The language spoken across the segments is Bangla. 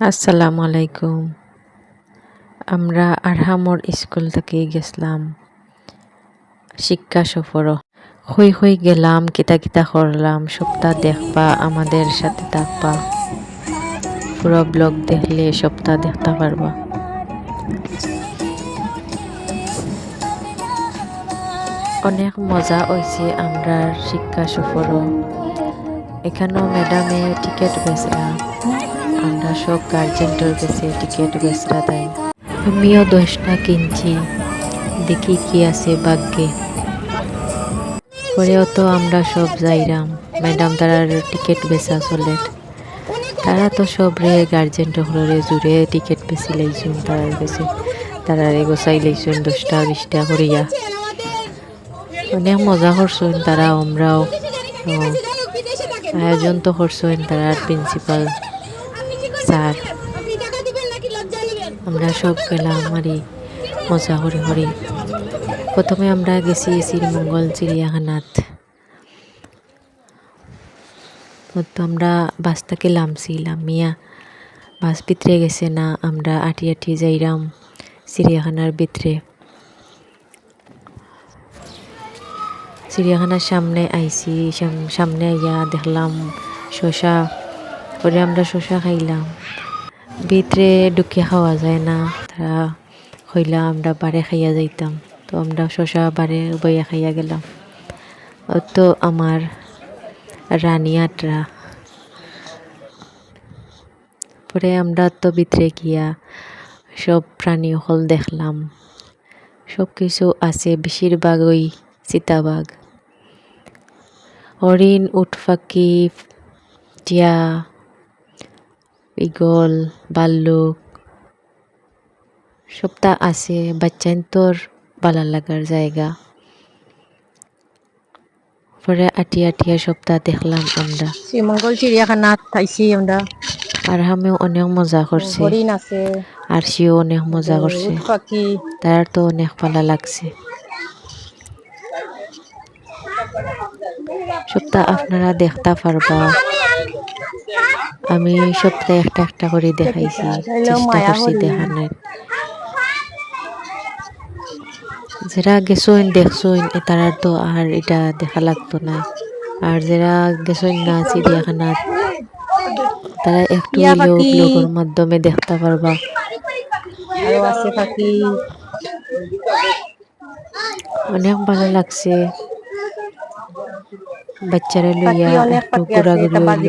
আসসালামু আলাইকুম। আমরা আরহামর স্কুল থেকে গেছিলাম। শিক্ষা সফরও। হই হই গেলাম, কিতা কিতা করলাম, সপ্তাহ দেখবা, আমাদের সাথে থাকবা। পুরো ব্লগ দেখলে সপ্তাহ দেখতে পারবা। অনেক মজা হয়েছে আমরা শিক্ষা সফরও। এখানেও ম্যাডামে টিকিট বেচরা আমরা সব গার্জেন্টর কাছে টিকিট বেচরা তাই আমিও দশটা কিনছি। দেখি কি আছে ভাগ্যে। পরেও তো আমরা সব যাইরাম। ম্যাডাম তারার টিকিট বেচা চলে। তারা তো সব রে গার্জেন্ট হলরে জুড়ে টিকিট বেশি লাইছুন তারার কাছে। তারারে গোসাই লাইছুন দশটা, বিশটা করিয়া। অনেক মজা করছুন তারা, আমরাও। আয়োজন তো করছেন তারার প্রিন্সিপাল স্যার আমরা সব গেলাম আরই মজা করে করে প্রথমে আমরা গেছি শ্রীমঙ্গল চিড়িয়াখানাত। তো আমরা বাস থেকে লামছি লামিয়া বাস ভিতরে গেছে না, আমরা আটি আটি যাইরাম চিড়িয়াখানার ভিতরে। চিড়িয়াখানার সামনে আইছি, সাম- সামনে আইয়া দেখলাম শশা পরে আমরা শশা খাইলাম। ভিতরে ঢুকিয়া খাওয়া যায় না। তারা হইলা আমরা বারে খাইয়া যাইতাম। তো আমরা শসা বারে বইয়া খাইয়া গেলাম। তো আমার রানিয়াটরা পরে আমরা তো ভিতরে গিয়া সব প্রাণী হল দেখলাম। সব কিছু আছে বেশিরভাগ ওই চিতাবাঘ। হরিণ উট পাখি টিয়া ইগল ভাল্লুক সবটা আছে বাচ্চান তোর ভালো লাগার জায়গা। পরে আটিয়া আটিয়া সপ্তাহ দেখলাম আমরা। শ্রীমঙ্গল চিড়িয়াখানা থাইছি আমরা। আর আমিও অনেক মজা করছি। আর সেও অনেক মজা করছে। তার তো অনেক ভালো লাগছে। সপ্তাহ আপনারা দেখতে পারবা। আমি সপ্তাহে একটা একটা করে দেখাইছি চেষ্টা করছি দেখানোর। যারা গেছেন দেখছেন তারা তো আর এটা দেখা লাগতো না। আর যারা গেছেন না চিড়িয়াখানাত তারা একটু হইলেও ব্লগের মাধ্যমে দেখতে পারবা। আরও আছে পাখি অনেক ভালো লাগছে। বাচ্চারা লইয়া একটু ঘোরাঘুরি হইল।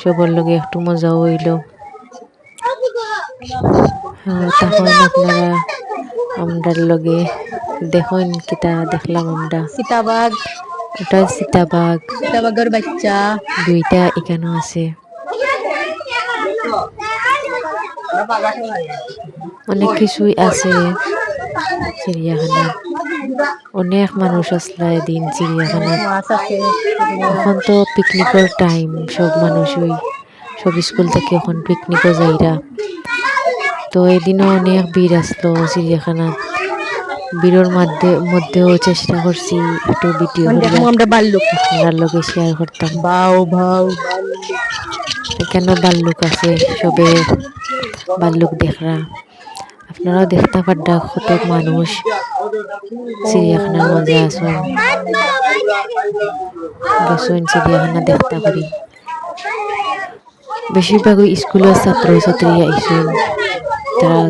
সবার লগে একটু মজাও হইল। হ্যাঁ, তখন আপনারা আমরার লগে দেখুন কিতা দেখলাম আমরা। সীতাবাঘ। ওটা সীতাবাঘ। সীতাবাঘের বাচ্চা। দুইটা এখানে আছে। অনেক কিছুই আছে। চিড়িয়াখানা। অনেক মানুষ আসলে দিন চিড়িয়াখানা এখন তো পিকনিকের টাইম সব মানুষই সব স্কুল থেকে এখন পিকনিকও যাইরা। তো এদিনও অনেক ভিড় আসলো চিড়িয়াখানা ভিড়ের মধ্যে মধ্যেও চেষ্টা করছি একটু ভিডিও আমরা আপনার লগে শেয়ার করতাম। বাউ ভাউ এখানে বাল্লুক আছে সবে বাল্লুক দেখরা? আপনারাও দেখতে পাড্ডা কত মানুষ চিড়িয়াখানার মাঝে আসুন গেছুন চিড়িয়াখানা দেখতে করি বেশিরভাগই স্কুলের ছাত্র ছাত্রী আইসুন, তারা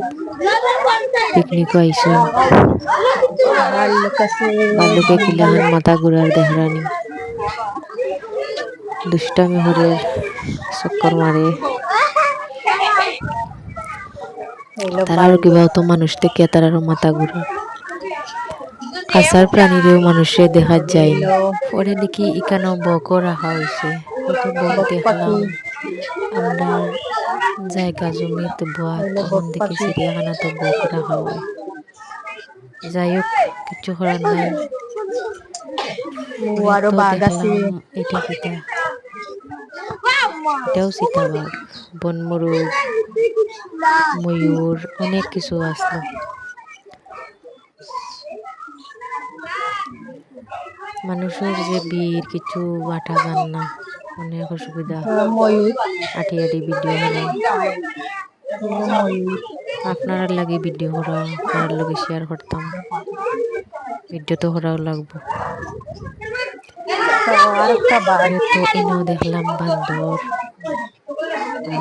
পিকনিকও আইসুন। বাল্লুকে কিলাহান মাথা ঘুরার দেহরানি। দুষ্টামি হরের চক্কর মারে হইল তারারও কিবা তো মানুষ থেকে তারারও মাথা ঘুরা। কাছার প্রাণীরেও মানুষে দেখা যায় পরে দেখি এখানেও বকও রাখা হয়েছে কত বক দেখলাম। আমরা জায়গা জমিতে বোয়া তখন দেখি চিড়িয়াখানা তো বক রাখা হয়। যাই হোক কিছু করার নাই। এটা কিটা। এটাও সীতাবাঘ বনমরুগ ময়ূর অনেক কিছু আসলো মানুষের যে বীর কিছু বাটা যান না অনেক অসুবিধা। আটি আটি ভিডিও ময়ূর আপনার লাগে ভিডিও করা আপনার লগে শেয়ার করতাম ভিডিও তো করাও লাগবো। একটা বাঘ আরে তো এনেও দেখলাম বান্দর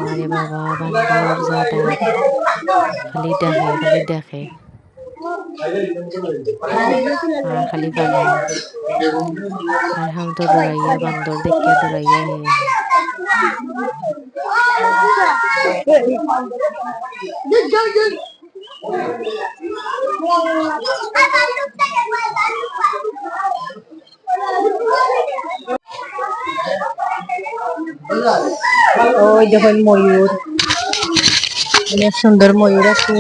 আরে বাবা বান্দর যা ডাক খালি ডাকে খালি ডাকে আর খালি পালে আর হাম তো ডরাইয়া বান্দর দেখিয়া ডরাইয়া হে ওই দেখুন ময়ূর অনেক সুন্দর ময়ূর আছে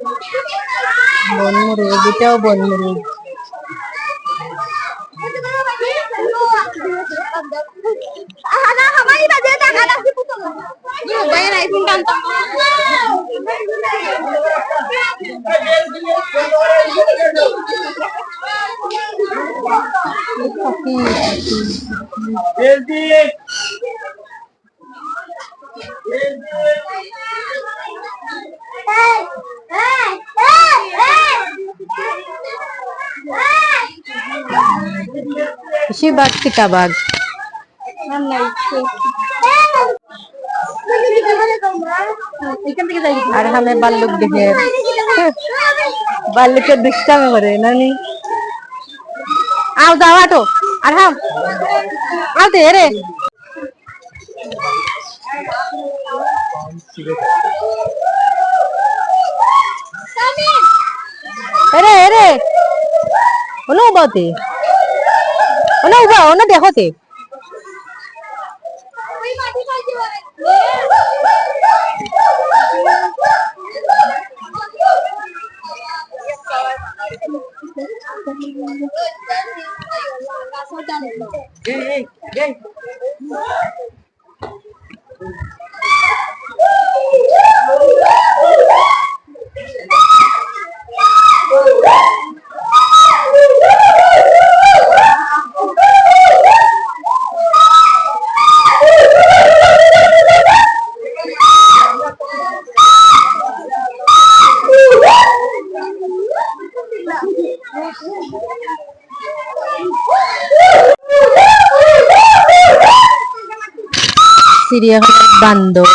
bon muru gitu bon kembali baju tak ada si putu bayar lagi pun kan Jadi, jadi, से खाना से पूछो ये भाई राइसिंग डालता পাখি বেশি বাঘ কিটা বাঘ আর হামে বাল্লুক দেখে বাল্লুকের দুষ্টামে করে নানি আও যাও আটো আর হাম আও দে রে এরে এরে 那我 về, nó? চিড়িয়াখানার বান্দর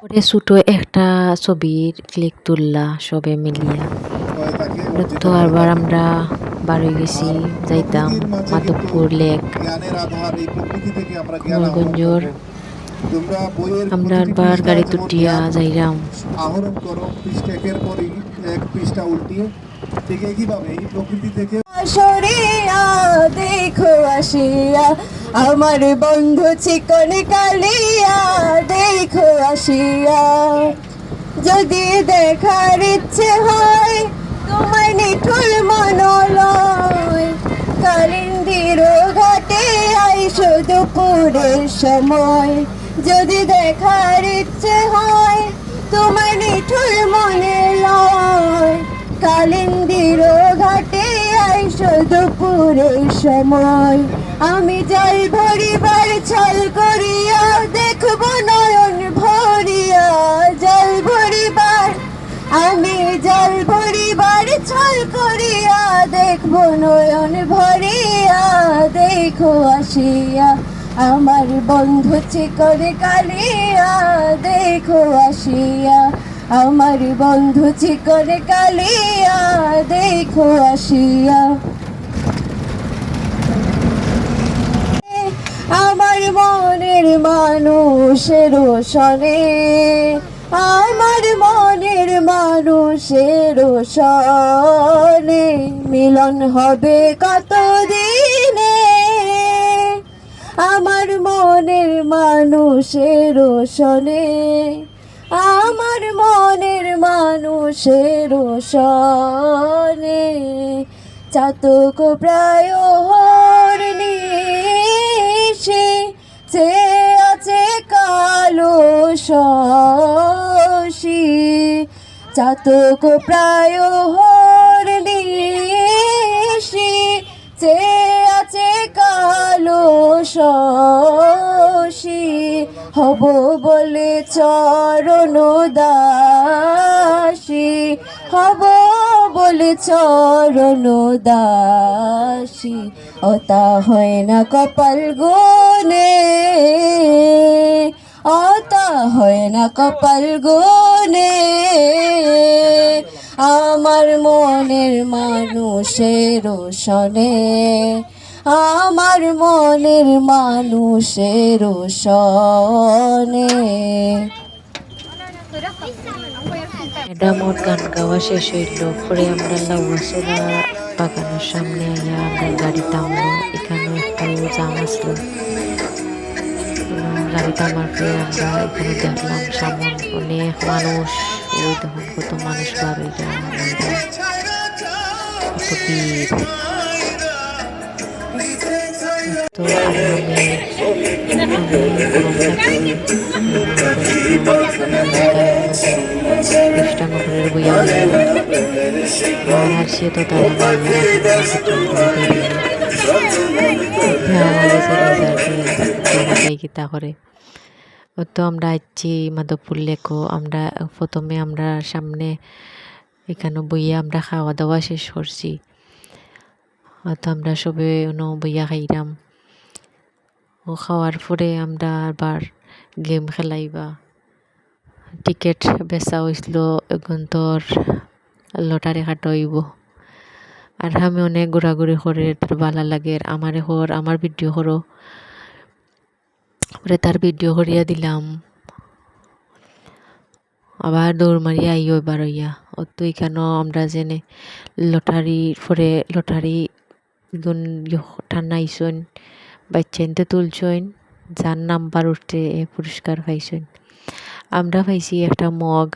পরে ছোটো একটা ছবির ক্লিক তুললা সবে মিলিয়া তো আবার আমরা বার হয়ে গেছি যাইতাম মাধবপুর লেক কমলগঞ্জর আমরা প্রতিটি গাড়ি তুটিয়া যাইরাম আহরণ করো পৃষ্ঠা একের পর এক পৃষ্ঠা উল্টিয়ে ঠিক একইভাবে এই প্রকৃতি থেকে দেখো আসিয়া, আমার বন্ধু চিকন কালিয়া, দেখো আসিয়া। যদি দেখার ইচ্ছে হয় তোমার নিঠুর মনোলয়, কালিন্দির ঘাটে আইসো দুপুরের সময়। যদি দেখার ইচ্ছে হয় তোমার নিঠুর মনে লয় কালিন্দির ঘাটে আইসো দুপুরের সময়। আমি জল ভরিবার ছল করিয়া, দেখব নয়ন ভরিয়া। জল ভরিবার, আমি জল ভরিবার ছল করিয়া, দেখব নয়ন ভরিয়া। দেখো আসিয়া, আমার বন্ধু চিকন কালিয়া। দেখো আসিয়া আমার বন্ধু চিকন কালিয়া, দেখো আসিয়া। আমার মনের মানুষের সনে আমার মনের মানুষের সনে মিলন হবে কত দিনে আমার মনের মানুষের সনে আমার মনের মানুষের সনে চাতক প্রায় হরনিশে যে আছে কালো শশী। চাতক প্রায় হরনিশে যে আছে কালো শশী। হব বলে চরণ দাসী হব বলে চরণ দাসী অতা হয় না কপাল গুনে অতা হয় না কপাল গুনে আমার মনের মানুষের সনে আমার মনের মানুষের সনে ম্যাডামর গান গাওয়া শেষ হইল। পরে আমরা লাউয়াসোলা বাগানের সামনে আইয়া আমরা গাড়ি থামলো এখানেও একটা জাম আসলো। গাড়ি থামার পরে আমরা এখানে দেখলাম সামন অনেক মানুষ। ওই দেখুন কত মানুষ বার যায় কত ভিড়। তো খ্রিস্টানগরের বইয়া আর তো তারা করে তো আমরা আছি মাধবপুর লেকো আমরা প্রথমে আমরা সামনে এখানে বইয়া আমরা খাওয়া দাওয়া শেষ করছি তো আমরা সবে বইয়া খাইলাম ও খাওয়ার পরে আমরা আবার গেম খেলাইবা। টিকেট বেচা হয়েছিল এখন তোর লটারি কাটইব আর আমি অনেক ঘোরাঘুরি করে, তোর ভালো লাগে। আমার হর, আমার ভিডিও করো পরে তার ভিডিও করিয়া দিলাম। আবার দৌড় মারিয়া আইও এবার হইয়া। ও তুই কেন আমরা জেনে লটারির পরে লটারি ঠান্না আইসন। বাচ্চাইনতে তুলছইন, যার নাম্বার উঠতে এ পুরস্কার পাইছইন। আমরা পাইছি একটা মগ,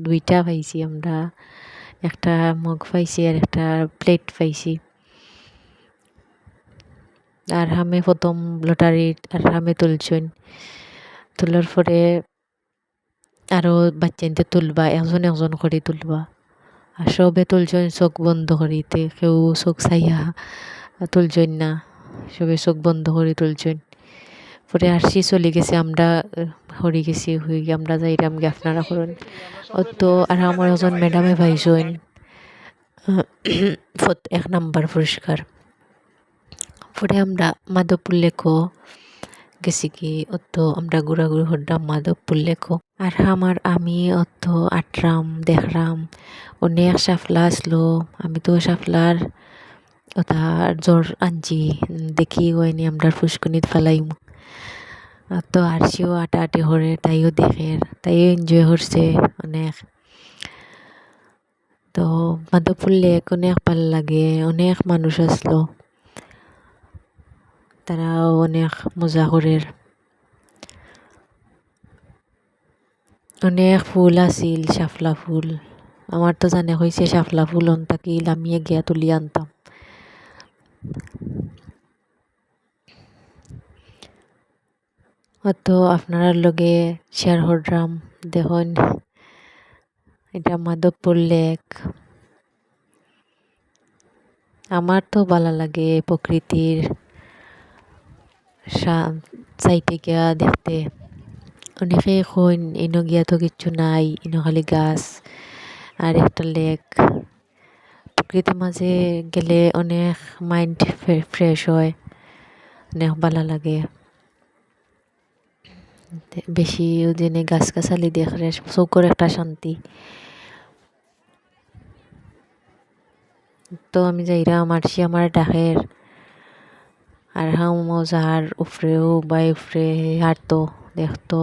দুইটা পাইছি আমরা। একটা মগ পাইছি আর একটা প্লেট পাইছি। আর আমি প্রথম লটারি, আর আমি তুলছইন। তোলার পরে আরও বাচ্চাইনতে তুলবা, একজন একজন করে তুলবা। আর সবে তুলছইন, চোখ বন্ধ করিতে, কেউ চোখ চাইয়া তুলছইন না। সবে চোখ বন্ধ করে তুলছইন পরে আসছি, চলে গেছে আমরা, হরি গেছি হয়ে আমরা যাইরাম গে আপনারা করুন। তো আর আমার একজন ম্যাডামে পাইছইন এক নাম্বার পুরস্কার। পরে আমরা মাধবপুর লেখো গেছি কি, অত আমরা ঘোরাঘুরি করলাম মাধবপুর লেখো। আর আমার, আমি, অত আটরাম, দেখরাম, অনেক সাফলা আসলো, আমি তো সাফলার ওটা জ্বর আনছি দেখি হয়নি আমরা ফুসকুনিত ফেলাইম। তো আরশিও আটা আটি করে তাইও দেখে, তাইও এনজয় করছে অনেক। তো মাধবপুর লেক অনেক ভালো লাগে, অনেক মানুষ আসলো। তারাও অনেক মজা করে। অনেক ফুল আছিল, শাপলা ফুল। আমার তো জানে হয়েছে শাপলা ফুল অন্তাকি লামিয়ে গিয়া তুলি আনতাম। তো আপনারা লগে শেয়ার করলাম দেখুন। এটা মাধবপুর লেক। আমার তো ভালো লাগে প্রকৃতির সাইটে গিয়া দেখতে। অনেকে কইন ইনো গিয়া তো কিচ্ছু নাই ইনো খালি গাছ আর একটা লেক। প্রকৃতির মাঝে গেলে অনেক মাইন্ড ফ্রেশ হয়, অনেক ভালো লাগে। বেশি দিনে গাছ গাছালি দেখলে চৌকর একটা শান্তি। তো আমি যাইরা আমার সে আমার ডাকের আর হাম যার উফরেও বাই উফরে হাঁটতো দেখতো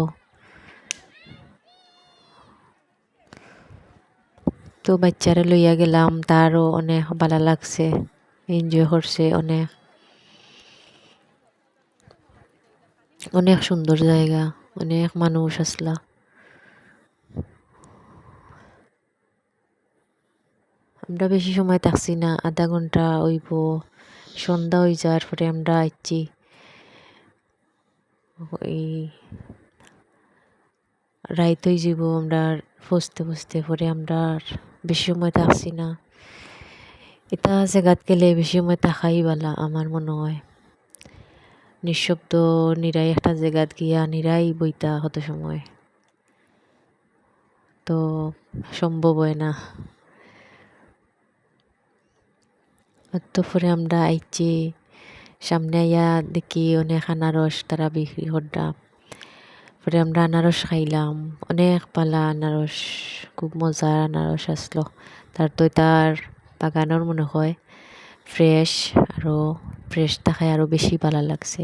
তো বাচ্চারা লইয়া গেলাম, তারও অনেক ভালো লাগছে এনজয় করছে অনেক। অনেক সুন্দর জায়গা, অনেক মানুষ আসলা। আমরা বেশি সময় থাকছি না, আধা ঘণ্টা হইব, সন্ধ্যা হয়ে যাওয়ার পরে আমরা আসছি ওই রাইত হয়ে যাব আমরা ফসতে ফসতে পরে আমরা বেশি সময় থাকছি না। এটা জায়গাত গেলে বেশি সময় থাকাই বালা, আমার মনে হয়। নিঃশব্দ নিরাই একটা জায়গাত গিয়া নিরাই বইতা কত সময়। তো সম্ভব হয় না। তো পরে আমরা আইছি, সামনে আইয়া দেখি অনেক আনারস তারা বিক্রি করডা পরে আমরা আনারস খাইলাম। অনেক পালা আনারস, খুব মজার আনারস আসলো। তার তো তার বাগানের মনে হয়, ফ্রেশ আরও ফ্রেশ থাকায় আরও বেশি ভালো লাগছে।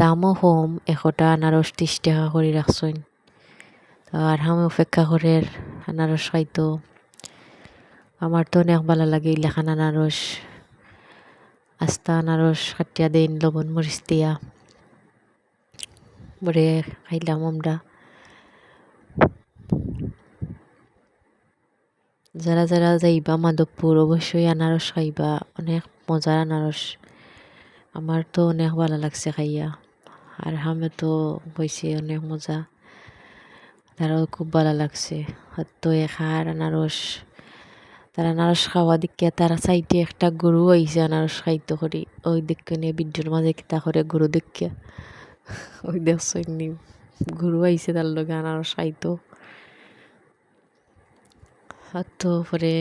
দামও কম, এশটা আনারস ত্রিশ টাকা করে রাখছেন আর আমি অপেক্ষা করে আনারস খাইতো। আমার তো অনেক ভালো লাগে ইলাখান আনারস আস্তা আনারস কাটিয়া দিন লবণ মরিচ দিয়া। বরে খাইলাম আমরা। যারা যারা যাইবা মাধবপুর, অবশ্যই আনারস খাইবা, অনেক মজার আনারস। আমার তো অনেক ভালো লাগছে খাইয়া। আর হামে তো হয়েছে অনেক মজা। তারাও খুব ভালো লাগছে। তো এখার আনারস, তারা আনারস খাওয়া দিকে তারা সাইডে একটা গরু আইছে আনারস খাইতে করি ওই দিকে নিয়ে বিদ্যুর মাঝে কিতা করে গরু দেখে। ওই দেখছই নি গরু আইছে তার লগে আনারস আর তো পরে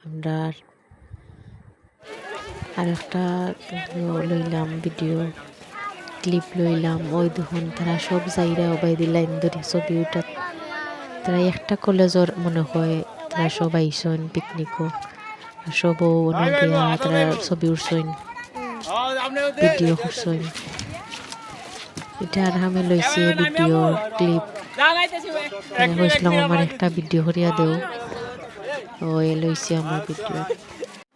আমরা আর একটা লইলাম ভিডিও ক্লিপ লইলাম ওই দেখুন তারা সব যাইরা অবাই লাইন ধরে ছবি উঠা তারা একটা কলেজের মনে হয় তারা সব আইসন পিকনিকও সবও অনেক তারা ছবি উঠছইন ভিডিও করছইন এটা আর আমি লইছি ভিডিও ক্লিপ আমি আমার একটা ভিডিও করিয়া দেও। ওই লইছি আমার ভিডিও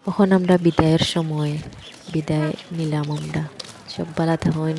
তখন আমরা বিদায়ের সময়। বিদায় নিলাম আমরা সব বেলা থাকুন।